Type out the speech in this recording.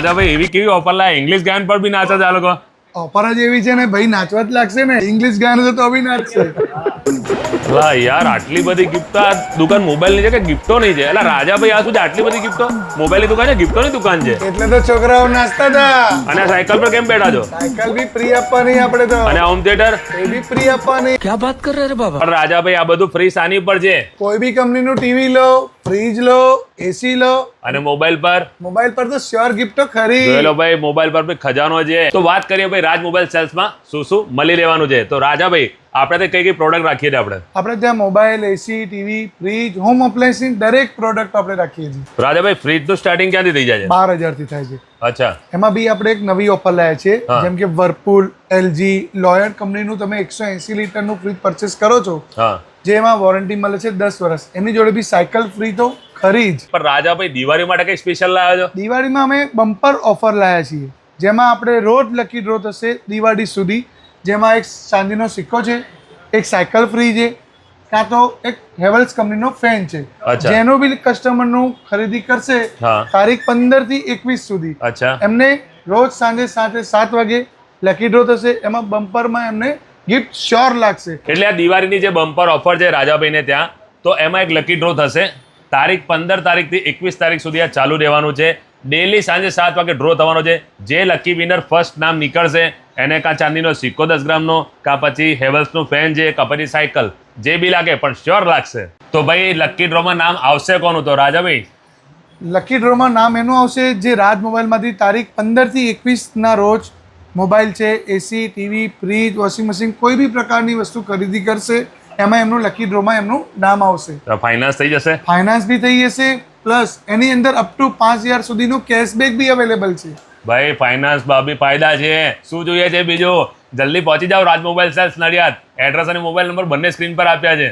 રાજાભાઈ એવી કેવી ઓફર લાય? ઇંગ્લિશ ગાયન પર બી નાચે છે આ લોકો. ઓફર જ એવી છે ને ભાઈ નાચવા જ લાગશે ને. ઇંગ્લિશ ગાયન છે તો બી નાચશે. લા યાર આટલી બધી ગિફ્ટ આ દુકાન મોબાઈલની છે કે ગિફ્ટો નહીં છે. એટલે રાજાભાઈ આ શું આટલી બધી ગિફ્ટો મોબાઈલની દુકાન છે ગિફ્ટોની દુકાન છે? એટલે તો છોકરાઓ નાચતા હતા. અને સાયકલ પર કેમ બેઠા છો? સાયકલ બી ફ્રી આપવાની આપણે તો. અને હોમ થિયેટર એ બી ફ્રી આપવાની. રાજા રાજાભાઈ આ બધું ફ્રી સાની પર છે. કોઈ બી કંપનીનું ટીવી લો ફ્રીજ લો એસી લો. અને મોબાઈલ પર? મોબાઈલ પર તો શ્યોર ગિફ્ટ ખરી. લો ભાઈ મોબાઈલ પર ખજાનો છે. તો વાત કરીએ ભાઈ રાજ મોબાઈલ સેલ્સમાં શું શું મળી લેવાનું છે. તો રાજાભાઈ આપણે તો કઈ કઈ પ્રોડક્ટ રાખીએ છીએ આપણે? આપણે ત્યાં mobile AC TV fridge home appliances દરેક પ્રોડક્ટ આપણે રાખીએ છીએ. રાજાભાઈ ફ્રીજનું સ્ટાર્ટિંગ ક્યાંથી થઈ જાય છે? બાર હજારથી થાય છે. અચ્છા. એમાં બી આપણે એક નવી ઓફર લાયા છે. જેમ કે વર્પુલ એલજી લોયર કંપનીનું તમે એકસો એસી લીટરનું ફ્રીજ પરચેસ કરો છો. જેમાં વોરંટી મળે છે દસ વર્ષ એની જોડે બી સાયકલ ફ્રી તો ખરી જ. પણ રાજાભાઈ દિવાળી માટે કઈ સ્પેશિયલ લાવ્યા છો? દિવાળીમાં અમે બમ્પર ઓફર લાયા છીએ. જેમાં આપણે રોજ લકી ડ્રો થશે દિવાળી સુધી. જેમાં એક ચાંદીનો સિક્કો છે એક સાયકલ ફ્રી છે કાં તો એક હેવલ્સ કંપનીનો ફેન છે. જેનો બી કસ્ટમરનું ખરીદી કરશે તારીખ પંદરથી એકવીસ સુધી. અચ્છા. એમને રોજ સાંજે સાંજે સાત વાગે લકી ડ્રો થશે. એમાં બમ્પરમાં એમને ગિફ્ટ શ્યોર લાગશે. એટલે આ દિવાળીની જે બમ્પર ઓફર છે રાજાભાઈને ત્યાં તો એમાં એક લકી ડ્રો થશે. તારીખ પંદર તારીખથી એકવીસ તારીખ સુધી આ ચાલુ રહેવાનું છે. ડેલી સાંજે સાત વાગે ડ્રો થવાનો છે. જે લકી વિનર ફર્સ્ટ નામ નીકળશે એને કાં ચાંદીનો સિક્કો દસ ગ્રામનો કાં પછી હેવલ્સનું ફેન છે કાં પછી સાયકલ જે બી લાગે પણ શ્યોર લાગશે. તો ભાઈ લકી ડ્રોમાં નામ આવશે કોનું? તો રાજાભાઈ. લકી ડ્રોમાં નામ એનું આવશે જે રાજ મોબાઈલમાંથી તારીખ પંદરથી એકવીસના રોજ મોબાઈલ છે AC TV fridge washing machine કોઈ બી પ્રકારની વસ્તુ ખરીદી કરશે એમાં એમનું લકી ડ્રોમાં એમનું નામ આવશે. ફાઇનાન્સ થઈ જશે? ફાઇનાન્સ બી થઈ જશે પ્લસ એની અંદર અપ ટુ પાંચ હજાર સુધીનું કેશબેક બી અવેલેબલ છે. ભાઈ ફાઇનાન્સ બાબી ફાયદા છે. શું જોઈએ છે બીજું? જલ્દી પહોંચી જાઓ Raj mobile sales Nadiad. Address અને મોબાઈલ નંબર બંને સ્ક્રીન પર આપ્યા છે.